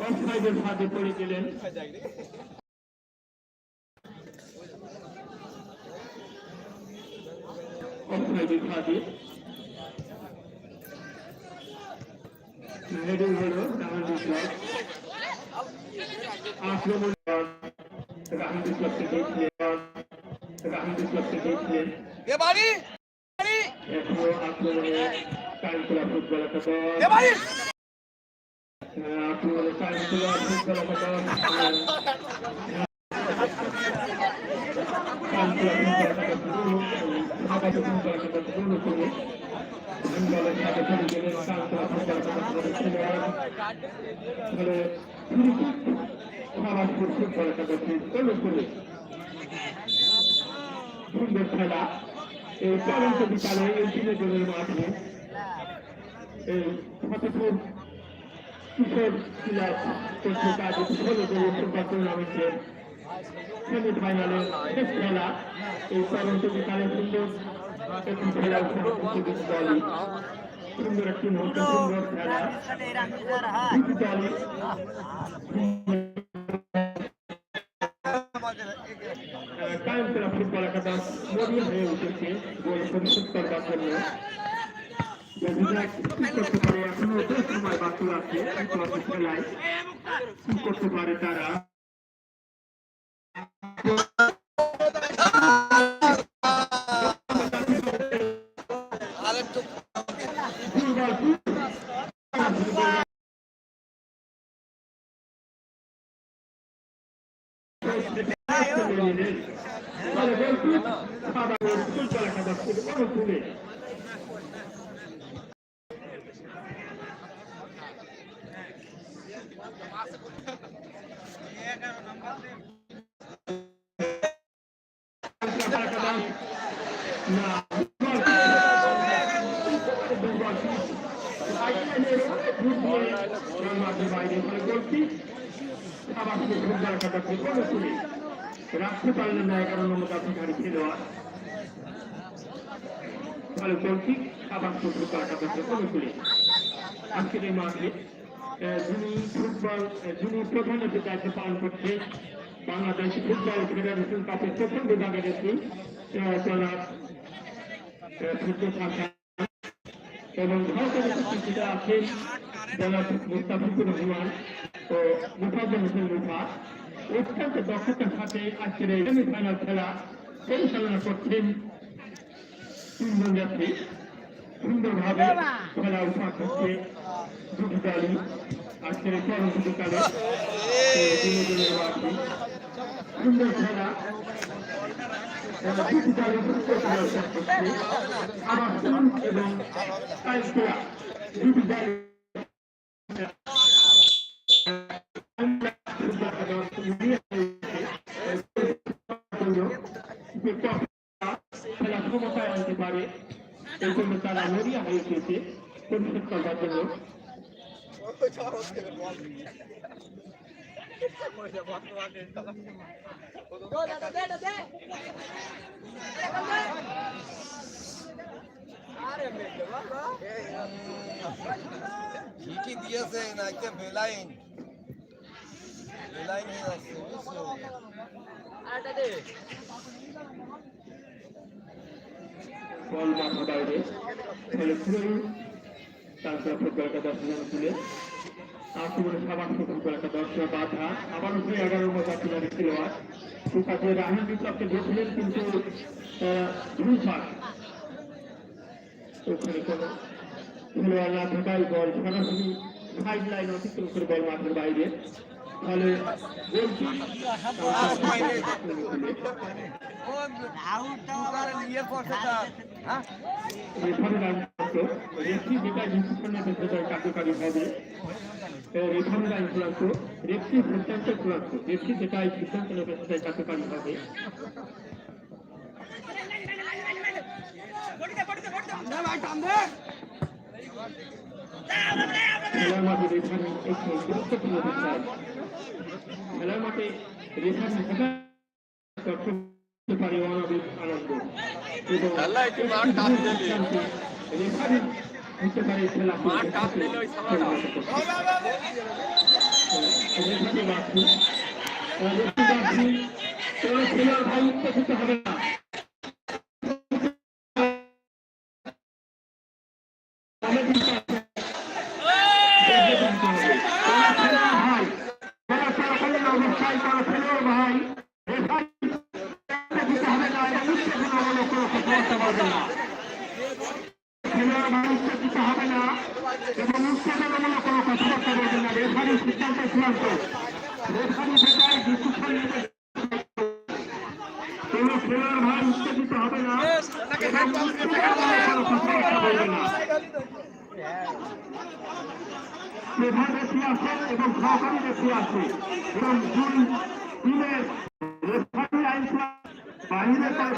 অফসাইডের ফাঁদে পড়ে গেলেন। অফসাইডের ফাঁদে হেডিং হলো আক্রমণ এখনও আক্রমণে কালকুলা ফুটবল সুন্দর খেলা এই চলন্ত বিকালে এই বিনোদনের মাঠে এই ফতেপুর কিশোর ক্লাব করছে তাদের ষোলো দলীয় ফুটবল টুর্নামেন্টের সেমিফাইনালের শেষ খেলা এই চলন্ত বিকালে সুন্দর একটি খেলা দুটি দলই সুন্দর একটি মুহূর্ত সুন্দর খেলা দুটি দলই কায়ন্তরা ফুটবল একাদশ মরিয়া হয়ে উঠেছে গোল পরিশোধ করবার জন্য কি করতে পারে এখনও বেশ ইতিহাসের খেলায় কি করতে পারে তারা? আরেকটু ফুটবল ফুটবল একাদশ থেকে বড় তুলে রাখতে পারলেন না এগারো নম্বর আধিকারিক খেলোয়াড় ভালো গোলটি আবার ফুটবল কাটাতে আজকের এই মাঠে যিনি ফুটবল যিনি প্রধান অতিথি দায়িত্ব পালন করছে বাংলাদেশ ফুটবল ফেডারেশন কাপের প্রথম বিভাগের একটি জনাব ফুটবল এবং ভারতের উপস্থিতিতে আছেন মুস্তাফিজুর রহমান ও মুফাজ্জল হোসেন মুফা। অত্যন্ত দক্ষতার সাথে আজকের এই সেমিফাইনাল খেলা পরিচালনা করছেন তিনজন যাত্রী। সুন্দরভাবে খেলা উপহার করছে দুটি আজকের এই পরবর্তী কালে বিনোদনের মাঠে সুন্দর খেলা দুটি দলই সুন্দর খেলা উপহার করছে আবার এবং কালকুলা দুটি দল খেলা ক্ষমতায় আনতে পারে এই জন্য তারা মরিয়া হয়ে উঠেছে পরিষদ করবার জন্য ঠিকই দিয়েছে না একটা বেলাইন বেলাইন হয়ে যাচ্ছে বুঝছ? বল মাথা বাইরে তারপর ফুটবল একাদশ তুলে। আক্রমণে সাবান ফুটবল একাদশ বাধা। আবার উপরে এগারো মতো আক্রমণের খেলোয়াড় সুপাতে রাহান বিপ্লবকে ধরছিলেন কিন্তু ভুল পাস ওখানে কোনো খেলোয়াড় না থাকায় বল সরাসরি সাইড লাইন অতিক্রম করে বল মাঠের বাইরে। ফলে গোলটি হ্যাঁ রেফারি যেটা ডিসিশনের ক্ষেত্রে কার্যকারী হবে রেফারি লাইন চূড়ান্ত রেফরি সিদ্ধান্ত চূড়ান্ত রেফরি যেটা এই সিদ্ধান্ত কার্যকারী হবে খেলার মাঠে রেফারি একটি গুরুত্বপূর্ণ বিষয় খেলার মাঠে রেফারি করতে পারে অনাবিল আনন্দ। এবং ভাই উত্তেজিত হবে না দেখে দিতে হবে। কোনো খেলোয়াড় ভাই কোনো চলাকালীন অবস্থায় কোনো খেলোয়াড় ভাই রেফারি উত্তেজিত হবে না এবং উত্তেজনামূলক কোনো কথাবার্তা বলবে না খেলোয়াড় ভাই উত্তেজিত হবে না এবং উত্তেজনামূলক কোনো না রেফারির সিদ্ধান্ত চূড়ান্ত রেফারি সেটাই হবে। না। কথাবার্তা বলবে না। প্রধান রেফি আছে এবং সহকারী রেফি আছে। এবং রেফারি